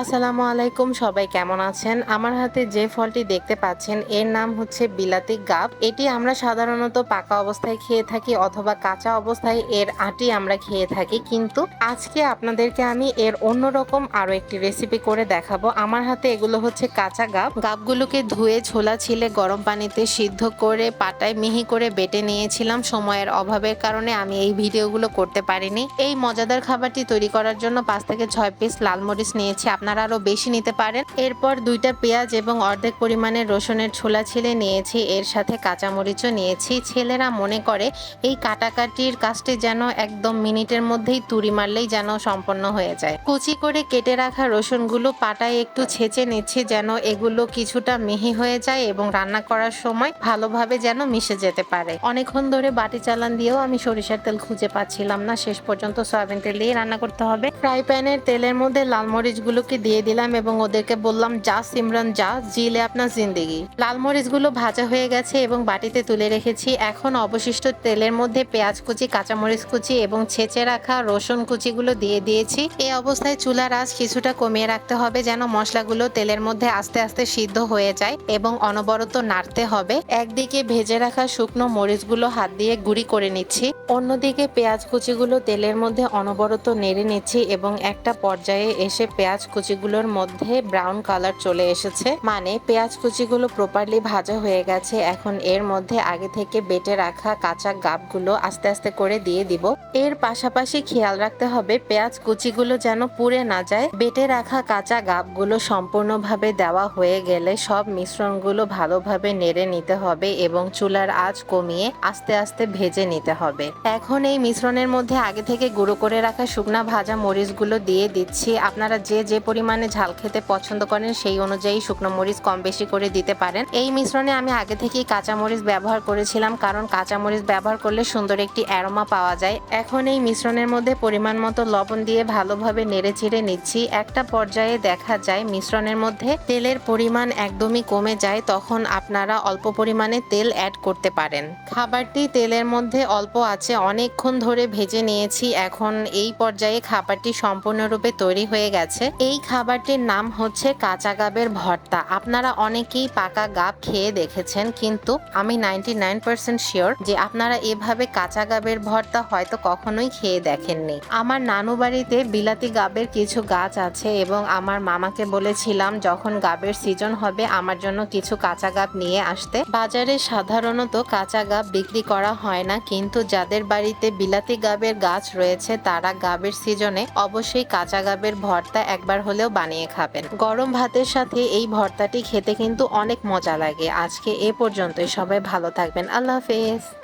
আসসালামু আলাইকুম, সবাই কেমন আছেন? আমার হাতে যে ফলটি দেখতে পাচ্ছেন, এর নাম হচ্ছে বিলাতি গাব। এটি আমরা সাধারণত পাকা অবস্থায় খেয়ে থাকি অথবা কাঁচা অবস্থায় এর আটি আমরা খেয়ে থাকি। কিন্তু আজকে আপনাদেরকে আমি এর অন্যরকম আরও একটি রেসিপি করে দেখাবো। আমার হাতে এগুলো হচ্ছে কাঁচা গাব। গাবগুলোকে ধুয়ে ছোলা ছিলে গরম পানিতে সিদ্ধ করে পাটায় মিহি করে বেটে নিয়েছিলাম। সময়ের অভাবের কারণে আমি এই ভিডিওগুলো করতে পারিনি। এই মজাদার খাবারটি তৈরি করার জন্য পাঁচ থেকে ছয় পিস লাল মরিচ নিয়েছি। আপনারা আরও বেশি নিতে পারেন। এরপর দুইটা পেঁয়াজ এবং অর্ধেক পরিমাণে রসুনের ছোলা ছিলে নিয়েছি, এর সাথে কাঁচামরিচও নিয়েছি। ছেলেরা মনে করে এই কাটাকাটির কাজটি যেন একদম মিনিটের মধ্যেই তুড়ি মারলেই যেন সম্পন্ন হয়ে যায়। কুচি করে কেটে রাখা রসুনগুলো পাটায় একটু ছেঁচে নিচ্ছি যেন এগুলো কিছুটা মিহি হয়ে যায় এবং রান্না করার সময় ভালোভাবে যেন মিশে যেতে পারে। অনেকক্ষণ ধরে বাটি চালান দিয়েও আমি সরিষার তেল খুঁজে পাচ্ছিলাম না। শেষ পর্যন্ত সয়াবিন তেল দিয়ে রান্না করতে হবে। ফ্রাই প্যানের তেলের মধ্যে লাল মরিচগুলোকে দিয়ে দিলাম এবং ওদেরকে বললাম, যা সিমরান, যা, জিলে আপনার জিন্দেগি। লাল ভাজা হয়ে গেছে এবং বাটিতে তুলে রেখেছি। এখন অবশিষ্ট তেলের মধ্যে পেঁয়াজ কুচি, কাঁচামরিচ কুচি এবং ছেঁচে রাখা রসুন কুচিগুলো দিয়ে দিয়েছি। এই অবস্থায় চুলার আঁচ কিছুটা কমিয়ে রাখতে হবে যেন মশলাগুলো তেলের মধ্যে আস্তে আস্তে সিদ্ধ হয়ে যায় এবং অনবরত নাড়তে হবে। একদিকে ভেজে রাখা শুকনো মরিচগুলো হাত দিয়ে গুঁড়ি করে নিচ্ছি। অন্যদিকে পেঁয়াজ কুচিগুলো তেলের মধ্যে অনবরত নেড়ে নিচ্ছি এবং একটা পর্যায়ে এসে পেঁয়াজ কুচিগুলোর মধ্যে ব্রাউন কালার চলে এসেছে। মানে পেঁয়াজ কুচিগুলো প্রপারলি ভাজা হয়ে গেছে। এখন এর মধ্যে আগে থেকে বেটে রাখা কাঁচা গাবগুলো আস্তে আস্তে করে দিয়ে দিব। এর পাশাপাশি খেয়াল রাখতে হবে, পেঁয়াজ কুচিগুলো যেন পুড়ে না যায়। বেটে রাখা কাঁচা গাবগুলো সম্পূর্ণভাবে দেওয়া হয়ে গেলে সব মিশ্রণগুলো ভালোভাবে নেড়ে নিতে হবে এবং চুলার আঁচ কমিয়ে আস্তে আস্তে ভেজে নিতে হবে। এখন এই মিশ্রণের মধ্যে আগে থেকে গুঁড়ো করে রাখা শুকনা ভাজা মরিচগুলো দিয়ে দিচ্ছি। আপনারা যে যে পরিমাণে ঝাল খেতে পছন্দ করেন, সেই অনুযায়ী শুকনো মরিচ কম বেশি করে দিতে পারেন। এই মিশ্রণে আমি আগে থেকেই কাঁচা মরিচ ব্যবহার করেছিলাম, কারণ কাঁচা মরিচ ব্যবহার করলে সুন্দর একটি অ্যারোমা পাওয়া যায়। এখন এই মিশ্রণের মধ্যে পরিমাণ মতো লবণ দিয়ে ভালোভাবে নেড়ে চিড়ে নিচ্ছি। একটা পর্যায়ে দেখা যায় মিশ্রণের মধ্যে তেলের পরিমাণ একদমই কমে যায়, তখন আপনারা অল্প পরিমাণে তেল অ্যাড করতে পারেন। খাবারটি তেলের মধ্যে অল্প আছে, অনেকক্ষণ ধরে ভেজে নিয়েছি। এখন এই পর্যায়ে খাবারটি সম্পূর্ণরূপে তৈরি হয়ে গেছে। এই খাবারটির নাম হচ্ছে কাঁচা গাবের ভর্তা। আপনারা অনেকেই পাকা গাব খেয়ে দেখেছেন, কিন্তু আমি নাইনটি নাইন পার্সেন্ট শিওর যে আপনারা এভাবে কাঁচা গাবের ভর্তা হয়তো কখনোই খেয়ে দেখেননি। আমার নানু বাড়িতে বিলাতি গাবের কিছু গাছ আছে এবং আমার মামাকে বলেছিলাম, যখন গাবের সিজন হবে, আমার জন্য কিছু কাঁচা গাব নিয়ে আসতে। বাজারে সাধারণত কাঁচা গাব বিক্রি করা হয় না, কিন্তু যাদের বাড়িতে বিলাতি গাবের গাছ রয়েছে, তারা গাবের সিজনে অবশ্যই কাঁচা গাবের ভর্তা একবার হলেও বানিয়ে খাবেন। গরম ভাতের সাথে এই ভর্তাটি খেতে কিন্তু অনেক মজা লাগে। আজকে এ পর্যন্তই। সবাই ভালো থাকবেন। আল্লাহ হাফেজ।